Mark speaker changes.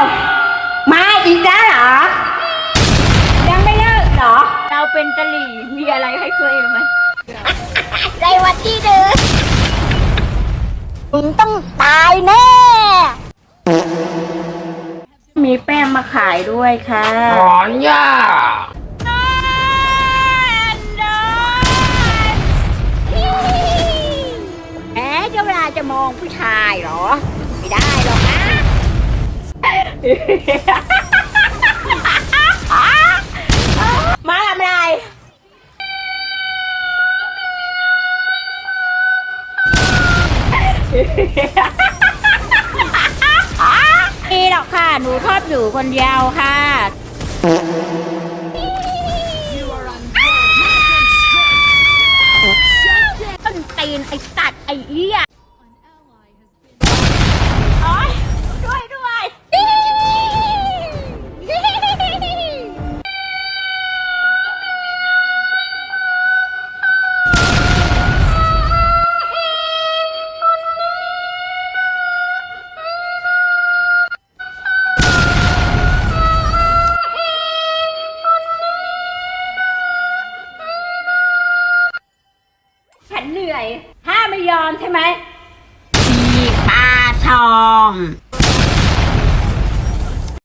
Speaker 1: ว มาอีกแล้วเหรอ ยังไม่เลิกเหรอ
Speaker 2: เราเป็นตะหลี่มีอะไรให้ช่วยไหม
Speaker 1: ในวันที่หนึ่งมึงต้องตายแน่ มีแป้งมาขายด้วยค่ะ
Speaker 3: ถอนหญ้า
Speaker 1: แหมเจ้าเวลาจะมองผู้ชายเหรอ ไม่ได้หรอกนะ มาทำอะไรนี่หรอกค่ะ หนูชอบอยู่คนเดียวค่ะ ฉันเหนื่อยถ้าไม่ยอมใช่ไหมมีปลาทอง